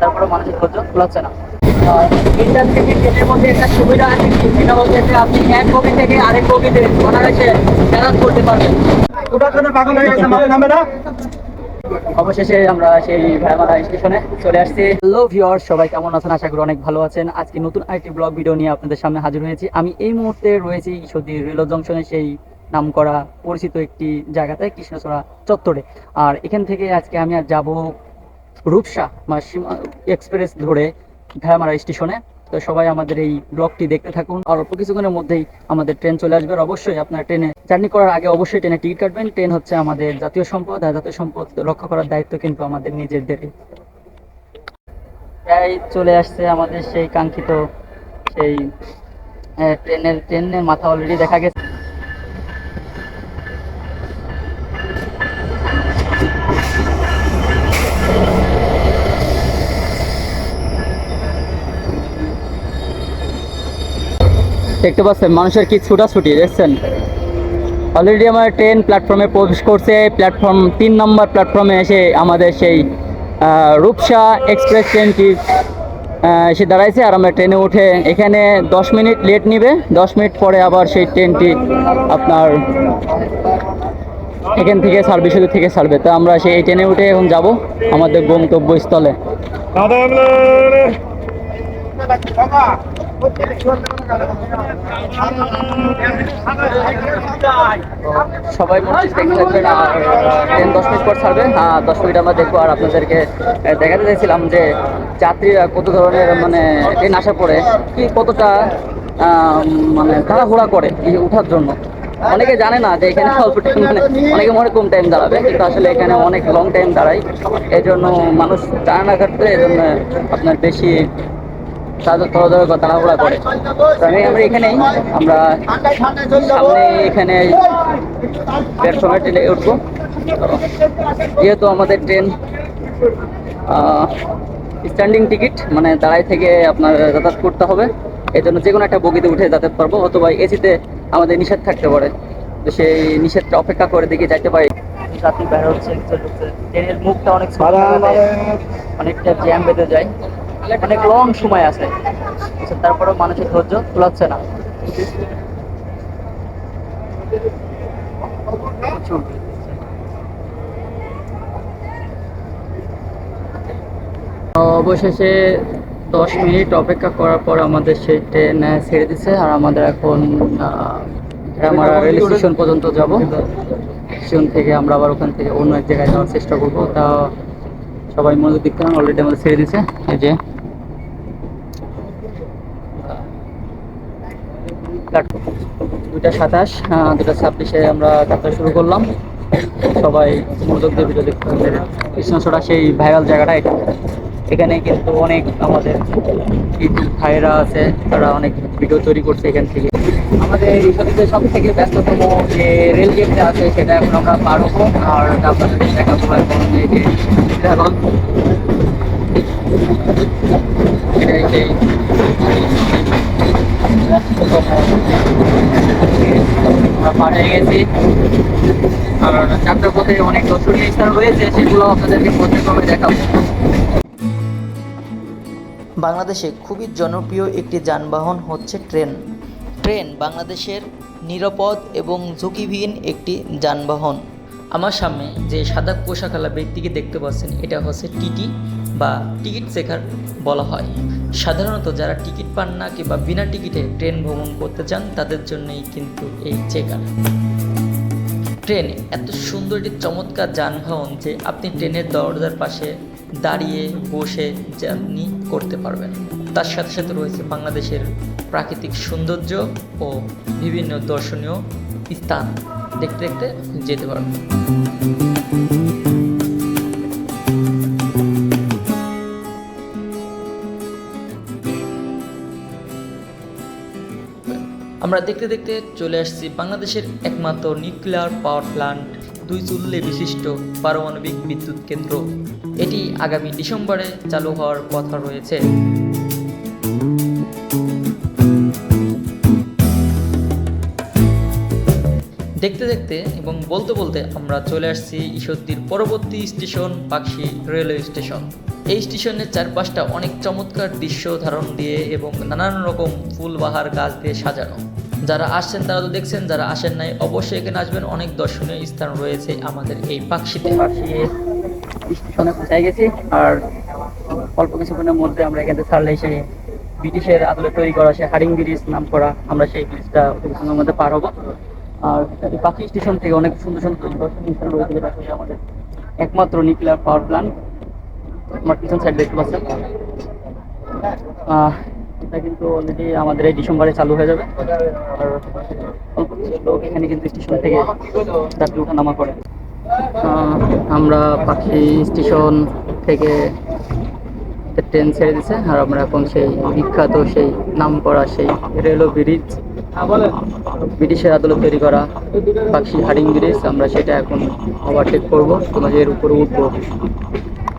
তারপরে মানুষের ধৈর্য না এইটার থেকে মধ্যে একটা সুবিধা আছে। সেটা হচ্ছে যে আপনি এক বগি থেকে আরেক বগিতে অনায়াসে যাতায়াত করতে পারবেন ওটার জন্য পাগল হয়ে গেছে মাথা নামে না অবশেষে আমরা সেই স্টেশনে চলে আসছি। হ্যালো ভিউয়ার সবাই কেমন আছেন? আশা করি অনেক ভালো আছেন। আজকে নতুন আরেকটি ব্লগ ভিডিও নিয়ে আপনাদের সামনে হাজির হয়েছি। আমি এই মুহূর্তে রয়েছি সৌদি রেল জংশনে, সেই নাম করা পরিচিত একটি জায়গাতে, কৃষ্ণচূড়া চত্বরে। আর এখান থেকে আজকে আমি আর যাব রূপসা বা এক্সপ্রেস ধরে ভাইমারা স্টেশনে। তো সবাই আমাদের এই ব্লগটি দেখতে থাকুন। আর অল্প কিছুক্ষণের মধ্যেই আমাদের ট্রেন চলে আসবে। অবশ্যই আপনার ট্রেনে জার্নি করার আগে অবশ্যই ট্রেনে টিকিট কাটবেন। ট্রেন হচ্ছে আমাদের জাতীয় সম্পদ। আর জাতীয় সম্পদ রক্ষা করার দায়িত্ব কিন্তু আমাদের নিজেদেরই। প্রায় চলে আসছে আমাদের সেই কাঙ্ক্ষিত সেই ট্রেনের ট্রেনের মাথা অলরেডি দেখা গেছে। দেখতে পাচ্ছেন, মানুষের কি ছুটাছুটি, দেখছেন? অলরেডি আমার ট্রেন প্ল্যাটফর্মে প্রবেশ করছে প্ল্যাটফর্ম তিন নম্বর প্ল্যাটফর্মে এসে আমাদের সেই রূপসা এক্সপ্রেস ট্রেনটি এসে দাঁড়াইছে আর আমরা ট্রেনে উঠে এখানে দশ মিনিট লেট নিবে। দশ মিনিট পরে আবার সেই ট্রেনটি আপনার এখান থেকে সার্ভিস শুধু থেকে ছাড়বে। তো আমরা সেই ট্রেনে উঠে এখন যাব আমাদের গন্তব্যস্থলে। সবাই আর ট্রেন দশ মিনিট পর ছাড়বে হ্যাঁ দশ মিনিট আমরা দেখব আর আপনাদেরকে দেখাতে চাইছিলাম যে যাত্রীরা কত ধরনের মানে ট্রেন আসার পরে কি কতটা মানে তাড়াহুড়া করে ওঠার জন্য। অনেকে জানে না যে এখানে অল্প টাইম মানে অনেকে মনে কম টাইম দাঁড়াবে, কিন্তু আসলে এখানে অনেক লং টাইম দাঁড়ায়। জন্য মানুষ জানে না ক্ষেত্রে এই জন্য আপনার বেশি তাদের করে। আমি আমরা এখানেই আমরা সামনে এখানে প্ল্যাটফর্মে ট্রেনে উঠবো। যেহেতু আমাদের ট্রেন স্ট্যান্ডিং টিকিট মানে দাঁড়াই থেকে আপনার যাতায়াত করতে হবে। এই জন্য যে কোনো একটা বগিতে উঠে যাতায়াত পারব অথবা এসিতে আমাদের নিষেধ থাকতে পারে। তো সেই নিষেধটা অপেক্ষা করে দেখে যাইতে পারি। যাত্রী বের হচ্ছে ট্রেনের মুখটা অনেক অনেকটা জ্যাম বেঁধে যায়। অনেক লং সময় আছে। আচ্ছা, তারপরেও মানুষের ধৈর্য খোলাচ্ছে না। অবশেষে দশ মিনিট অপেক্ষা করার পর আমাদের সেই ট্রেন ছেড়ে দিছে আর আমাদের এখন আমরা রেল স্টেশন পর্যন্ত যাব। স্টেশন থেকে আমরা আবার ওখান থেকে অন্য এক জায়গায় যাওয়ার চেষ্টা করব। তা সবাই দিতে হবে অলরেডি আমাদের ছেড়ে দিছে। এই যে দুইটা সাতাশ দুটা ছাব্বিশে আমরা যাত্রা শুরু করলাম। সবাই মনোযোগ দিয়ে ভিডিও দেখতে হবে কৃষ্ণচূড়া সেই ভাইরাল জায়গাটা এটা। এখানে কিন্তু অনেক আমাদের ইউটিউব ভাইরা আছে, তারা অনেক ভিডিও তৈরি করছে এখান থেকে। আমাদের সবচেয়ে সব থেকে ব্যস্ততম যে রেল গেটটা আছে, সেটা এখন আমরা পার হব। আর আপনাদের যে এখন এটাই সেই। বাংলাদেশে খুবই জনপ্রিয় একটি যানবাহন হচ্ছে ট্রেন। ট্রেন বাংলাদেশের নিরাপদ এবং ঝুঁকিবিহীন একটি যানবাহন। আমার সামনে যে সাদা পোশাকালা ব্যক্তিকে দেখতে পাচ্ছেন, এটা হচ্ছে টিটি বা টিকিট চেকার বলা হয়। সাধারণত যারা টিকিট পান না কিংবা বিনা টিকিটে ট্রেন ভ্রমণ করতে চান, তাদের জন্যই কিন্তু এই চেকার ট্রেন, এত সুন্দর একটি চমৎকার যানবাহন যে আপনি ট্রেনের দরজার পাশে দাঁড়িয়ে বসে জার্নি করতে পারবেন। তার সাথে সাথে রয়েছে বাংলাদেশের প্রাকৃতিক সৌন্দর্য ও বিভিন্ন দর্শনীয় স্থান। দেখতে দেখতে যেতে পারবেন। আমরা দেখতে দেখতে চলে আসছি বাংলাদেশের একমাত্র নিউক্লিয়ার পাওয়ার প্ল্যান্ট দুই চুল্লে বিশিষ্ট পারমাণবিক বিদ্যুৎ কেন্দ্র। এটি আগামী ডিসেম্বরে চালু হওয়ার কথা রয়েছে। দেখতে দেখতে এবং বলতে বলতে আমরা চলে আসছি ঈশ্বরদীর পরবর্তী স্টেশন পাকশি রেলওয়ে স্টেশন। এই স্টেশনের চারপাশটা অনেক চমৎকার দৃশ্য ধারণ দিয়ে এবং নানান রকম ফুলবাহার গাছ দিয়ে সাজানো। যারা আসছেন, তারা তো দেখছেন, যারা আসেন নাই, অবশ্যই এখানে আসবেন। অনেক দর্শনীয় স্থান রয়েছে আমাদের এই পাকশিতে স্টেশনে পৌঁছাই গেছি, আর অল্প কিছুক্ষণের মধ্যে আমরা এখান ছাড়লে সেই ব্রিটিশের আদলে তৈরি করা সেই হারিং ব্রিজ নাম করা আমরা সেই ব্রিজটা কিছুক্ষণের মধ্যে পার হব। আর এই পাখি স্টেশন থেকে অনেক সুন্দর সুন্দর দর্শনীয় স্থান রয়েছে, যেটা আমাদের একমাত্র নিউক্লিয়ার পাওয়ার প্ল্যান্ট আমার পিছন সাইড দেখতে পাচ্ছেন। এটা কিন্তু অলরেডি আমাদের এই ডিসেম্বরে চালু হয়ে যাবে। আর অল্প কিছু লোক এখানে কিন্তু স্টেশন থেকে যাত্রী ওঠানামা করে। আমরা পাখি স্টেশন থেকে ট্রেন ছেড়ে দিছে, আর আমরা এখন সেই বিখ্যাত সেই নাম করা সেই রেলও ব্রিজ ব্রিটিশের আদালত তৈরি করা পাখি হাডিং ব্রিজ আমরা সেটা এখন ওভারটেক করব। তোমাদের উপরে উঠবো।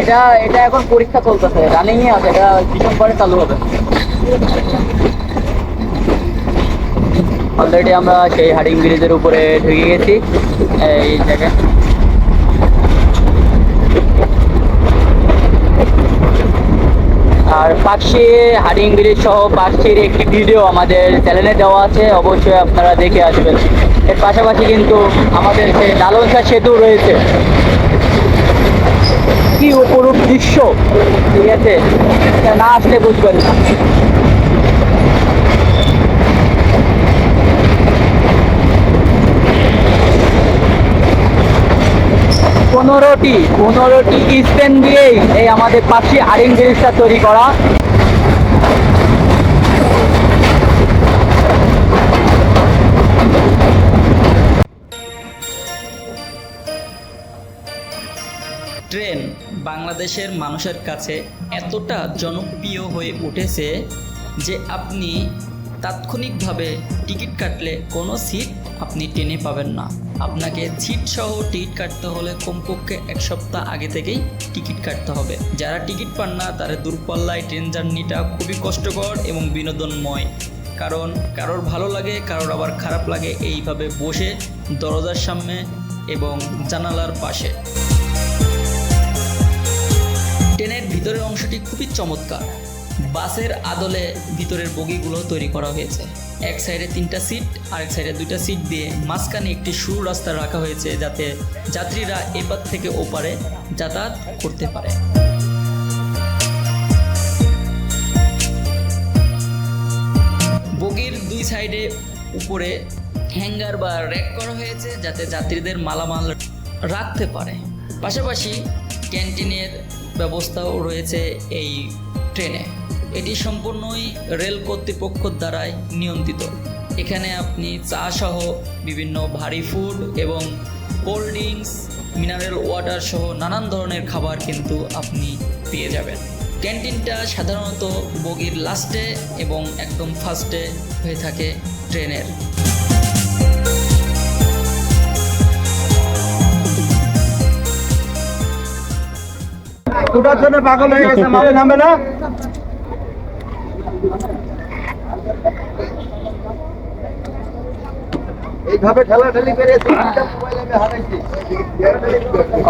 এটা এটা এখন পরীক্ষা চলতেছে। রানিং এ আছে, এটা ডিসেম্বরে চালু হবে। অলরেডি আমরা সেই হাডিং ব্রিজের উপরে ঢুকে গেছি। এই জায়গায় আর পাকশি হাডিং ব্রিজ সহ পাকশির একটি ভিডিও আমাদের চ্যানেলে দেওয়া আছে, অবশ্যই আপনারা দেখে আসবেন। এর পাশাপাশি কিন্তু আমাদের সেই লালনসা সেতু রয়েছে। কি অপরূপ দৃশ্য? ঠিক আছে না আসলে বুঝবেন না। পনেরোটি পনেরোটি স্টেন দিয়েই এই আমাদের পাশে আরেন জিনিসটা তৈরি করা। ট্রেন বাংলাদেশের মানুষের কাছে এতটা জনপ্রিয় হয়ে উঠেছে যে আপনি তাৎক্ষণিকভাবে টিকিট কাটলে কোনো সিট আপনি টেনে পাবেন না। আপনাকে সিট সহ টিকিট কাটতে হলে কমপক্ষে এক সপ্তাহ আগে থেকেই টিকিট কাটতে হবে। যারা টিকিট পান না, তারা দূরপাল্লায় ট্রেন জার্নিটা খুবই কষ্টকর এবং বিনোদনময়। কারণ কারোর ভালো লাগে, কারোর আবার খারাপ লাগে, এইভাবে বসে দরজার সামনে এবং জানালার পাশে। ট্রেনের ভিতরের অংশটি খুবই চমৎকার। বাসের আদলে ভিতরের বগিগুলো তৈরি করা হয়েছে। এক সাইডে তিনটা সিট, আরেক সাইডে দুইটা সিট দিয়ে মাঝখানে একটি সরু রাস্তা রাখা হয়েছে যাতে যাত্রীরা এপার থেকে ওপারে যাতায়াত করতে পারে। বগির দুই সাইডে উপরে হ্যাঙ্গার বা র্যাক করা হয়েছে যাতে যাত্রীদের মালামাল রাখতে পারে। পাশাপাশি ক্যান্টিনের ব্যবস্থাও রয়েছে এই ট্রেনে। এটি সম্পূর্ণই রেল কর্তৃপক্ষ দ্বারাই নিয়ন্ত্রিত। এখানে আপনি চা সহ বিভিন্ন ভারী ফুড এবং কোল্ড ড্রিঙ্কস, মিনারেল ওয়াটার সহ নানান ধরনের খাবার কিন্তু আপনি পেয়ে যাবেন। ক্যান্টিনটা সাধারণত বগির লাস্টে এবং একদম ফার্স্টে হয়ে থাকে ট্রেনের। জন্য পাগল হয়ে গেছে মালে নামবে না?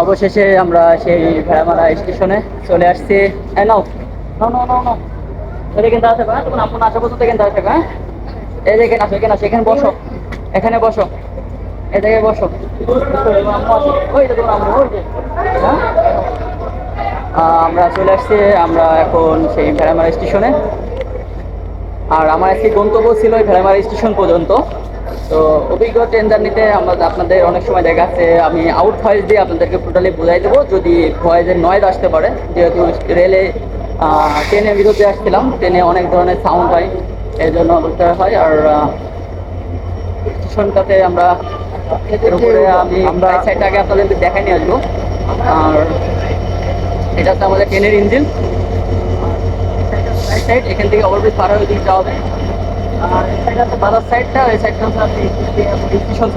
অবশেষে আমরা সেই ভেড়ামারা স্টেশনে চলে আসছি। নাও হ্যাঁ পর্যন্ত এখানে হ্যাঁ। এই এখানে এখানে বসো এখানে বসো এই জায়গায় বসো ওই যে। হ্যাঁ? আমরা চলে আসছি আমরা এখন সেই ভেড়ামারা স্টেশনে। আর আমার আজকে গন্তব্য ছিল ওই ভেড়ামারা স্টেশন পর্যন্ত। তো অভিজ্ঞ ট্রেন জার্নিতে আমরা আপনাদের অনেক সময় দেখা যাচ্ছে আমি আউট ভয়েস দিয়ে আপনাদেরকে টোটালি বোঝাই দেবো। যদি ভয়েসের নয়েজ আসতে পারে যেহেতু রেলে আহ, ট্রেনের বিরুদ্ধে আসছিলাম ট্রেনে অনেক ধরনের সাউন্ড হয় এই জন্য বুঝতে হয়। আর স্টেশনটাতে আমরা এর উপরে আমি আমরা সাইডটা আগে আপনাদের দেখাই নিয়ে আসব। আর এটা হচ্ছে আমাদের ট্রেনের ইঞ্জিন। সাইড এখান থেকে ওভারব্রিজ পার হয়ে দিতে হবে। আর সাইডটা সাইডটা হচ্ছে আপনি স্টেশন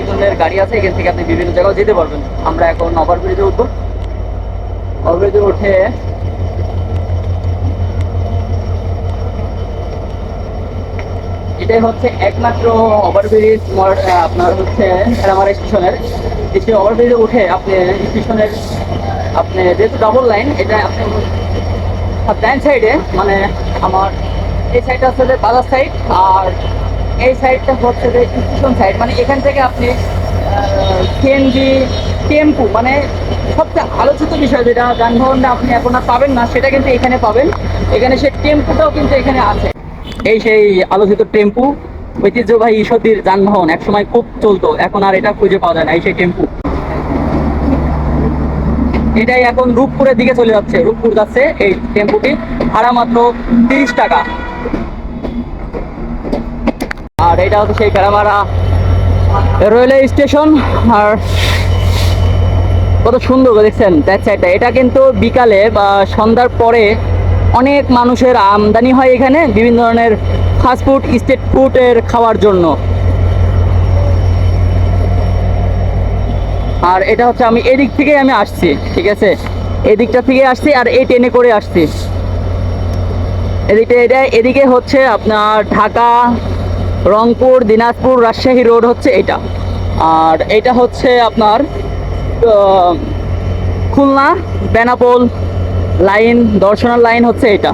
এখানে গাড়ি আছে। এখান থেকে আপনি বিভিন্ন জায়গায় যেতে পারবেন। আমরা এখন ওভারব্রিজে উঠবো। ওভারব্রিজে উঠে এটাই হচ্ছে একমাত্র ওভারব্রিজ আপনার হচ্ছে আমার স্টেশনের ওভারব্রিজে উঠে আপনি স্টেশনের আপনি যেহেতু ডাবল লাইন এটা আপনি ডান সাইডে মানে আমার এই সাইডটা হচ্ছে বাজার সাইড আর এই সাইডটা হচ্ছে যে স্টেশন সাইড মানে এখান থেকে আপনি সিএনজি টেম্পু মানে সবচেয়ে আলোচিত বিষয় যেটা, যানবাহনটা আপনি এখন আর পাবেন না, সেটা কিন্তু এখানে পাবেন। এখানে সে টেম্পুটাও কিন্তু এখানে আছে। এই সেই আলোচিত টেম্পু, ঐতিহ্যবাহী সতীর যানবাহন একসময় খুব চলতো, এখন আর এটা খুঁজে পাওয়া যায় না, এই সেই টেম্পু। এটাই এখন রূপপুরের দিকে চলে যাচ্ছে। রূপপুর যাচ্ছে এই টেম্পুটি। ভাড়া মাত্র তিরিশ টাকা। আর এটা হচ্ছে সেই ফেরামারা রেলওয়ে স্টেশন। আর কত সুন্দর দেখছেন, ব্যাক সাইডটা। এটা কিন্তু বিকালে বা সন্ধ্যার পরে অনেক মানুষের আমদানি হয় এখানে। বিভিন্ন ধরনের ফাস্টফুড স্ট্রিট ফুডের খাওয়ার জন্য। আর এটা হচ্ছে আমি এদিক থেকে আমি আসছি, ঠিক আছে? এদিকটা থেকে আসছি আর এই ট্রেনে করে আসছি। এদিকে এটা, এদিকে হচ্ছে আপনার ঢাকা, রংপুর, দিনাজপুর, রাজশাহী রোড হচ্ছে এটা। আর এটা হচ্ছে আপনার খুলনা, বেনাপোল লাইন, দর্শনার লাইন হচ্ছে এটা।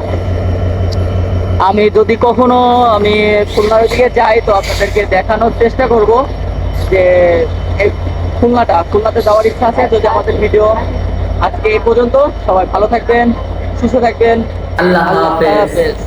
আমি যদি কখনো, আমি খুলনার দিকে যাই, তো আপনাদেরকে দেখানোর চেষ্টা করব যে খুলনাটা খুলনাতে যাওয়ার ইচ্ছা আছে যদি আমাদের ভিডিও আজকে এই পর্যন্ত সবাই ভালো থাকবেন সুস্থ থাকবেন। আল্লাহ হাফেজ। হাফেজ।